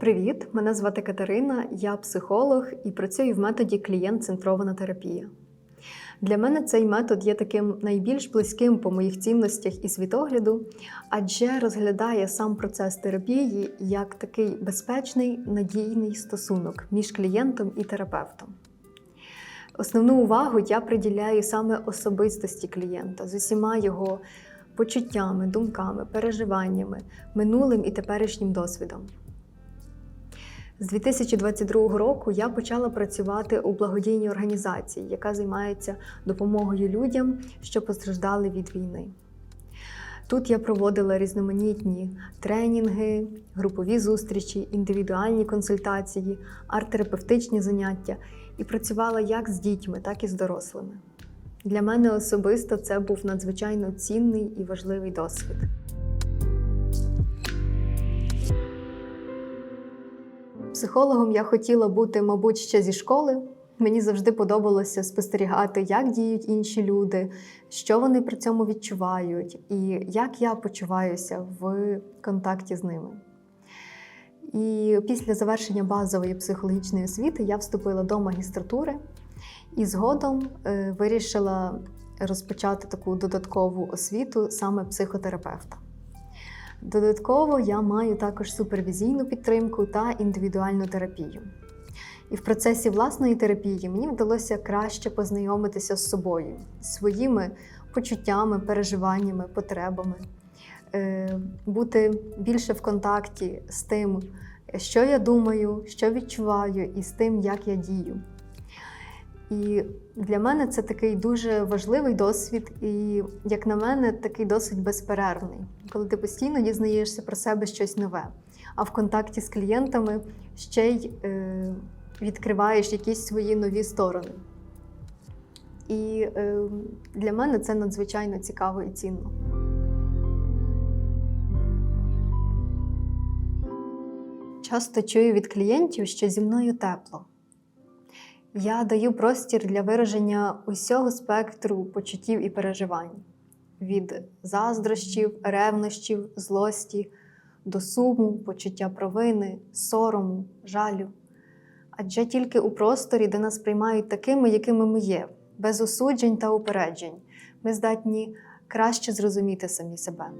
Привіт! Мене звати Катерина, я психолог і працюю в методі клієнт-центрована терапія. Для мене цей метод є таким найбільш близьким по моїх цінностях і світогляду, адже розглядає сам процес терапії як такий безпечний надійний стосунок між клієнтом і терапевтом. Основну увагу я приділяю саме особистості клієнта з усіма його почуттями, думками, переживаннями, минулим і теперішнім досвідом. З 2022 року я почала працювати у благодійній організації, яка займається допомогою людям, що постраждали від війни. Тут я проводила різноманітні тренінги, групові зустрічі, індивідуальні консультації, арт-терапевтичні заняття і працювала як з дітьми, так і з дорослими. Для мене особисто це був надзвичайно цінний і важливий досвід. Психологом я хотіла бути, мабуть, ще зі школи. Мені завжди подобалося спостерігати, як діють інші люди, що вони при цьому відчувають, і як я почуваюся в контакті з ними. І після завершення базової психологічної освіти я вступила до магістратури і згодом е, вирішила розпочати таку додаткову освіту саме психотерапевта. Додатково я маю також супервізійну підтримку та індивідуальну терапію. І в процесі власної терапії мені вдалося краще познайомитися з собою, своїми почуттями, переживаннями, потребами, е, бути більше в контакті з тим, що я думаю, що відчуваю, і з тим, як я дію. І для мене це такий дуже важливий досвід, і, як на мене, такий досить безперервний, коли ти постійно дізнаєшся про себе щось нове, а в контакті з клієнтами ще й е, відкриваєш якісь свої нові сторони. І е, для мене це надзвичайно цікаво і цінно. Часто чую від клієнтів, що зі мною тепло. Я даю простір для вираження усього спектру почуттів і переживань: від заздрощів, ревнощів, злості до суму, почуття провини, сорому, жалю. Адже тільки у просторі, де нас приймають такими, якими ми є, без осуджень та упереджень, ми здатні краще зрозуміти самі себе.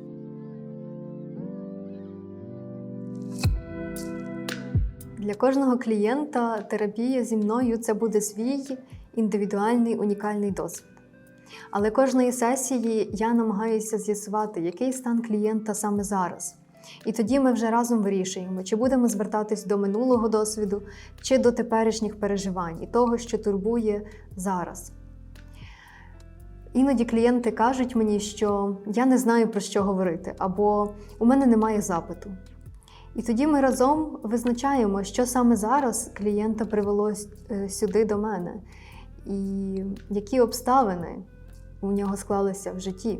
Для кожного клієнта терапія зі мною це буде свій індивідуальний унікальний досвід. Але кожної сесії я намагаюся з'ясувати, який стан клієнта саме зараз. І тоді ми вже разом вирішуємо, чи будемо звертатись до минулого досвіду, чи до теперішніх переживань і того, що турбує зараз. Іноді клієнти кажуть мені, що я не знаю про що говорити, або у мене немає запиту. І тоді ми разом визначаємо, що саме зараз клієнта привело е, сюди до мене, і які обставини у нього склалися в житті.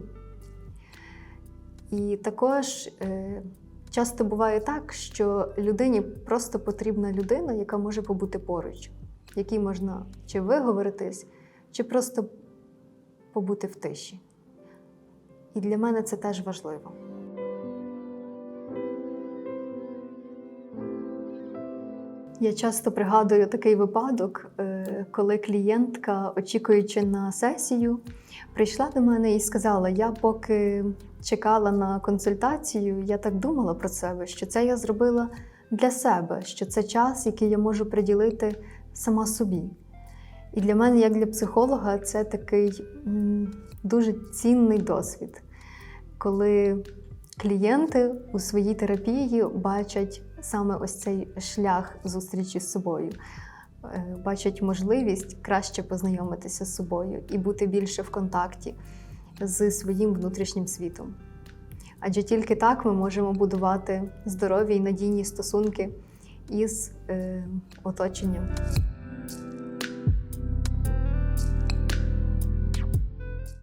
І також е, часто буває так, що людині просто потрібна людина, яка може побути поруч, якій можна чи виговоритись, чи просто побути в тиші. І для мене це теж важливо. Я часто пригадую такий випадок, е, коли клієнтка, очікуючи на сесію, прийшла до мене і сказала: Я поки чекала на консультацію, я так думала про себе, що це я зробила для себе, що це час, який я можу приділити сама собі. І для мене, як для психолога, це такий дуже цінний досвід, коли клієнти у своїй терапії бачать саме ось цей шлях зустрічі з собою, е, бачать можливість краще познайомитися з собою і бути більше в контакті з своїм внутрішнім світом. Адже тільки так ми можемо будувати здорові і надійні стосунки із е, оточенням.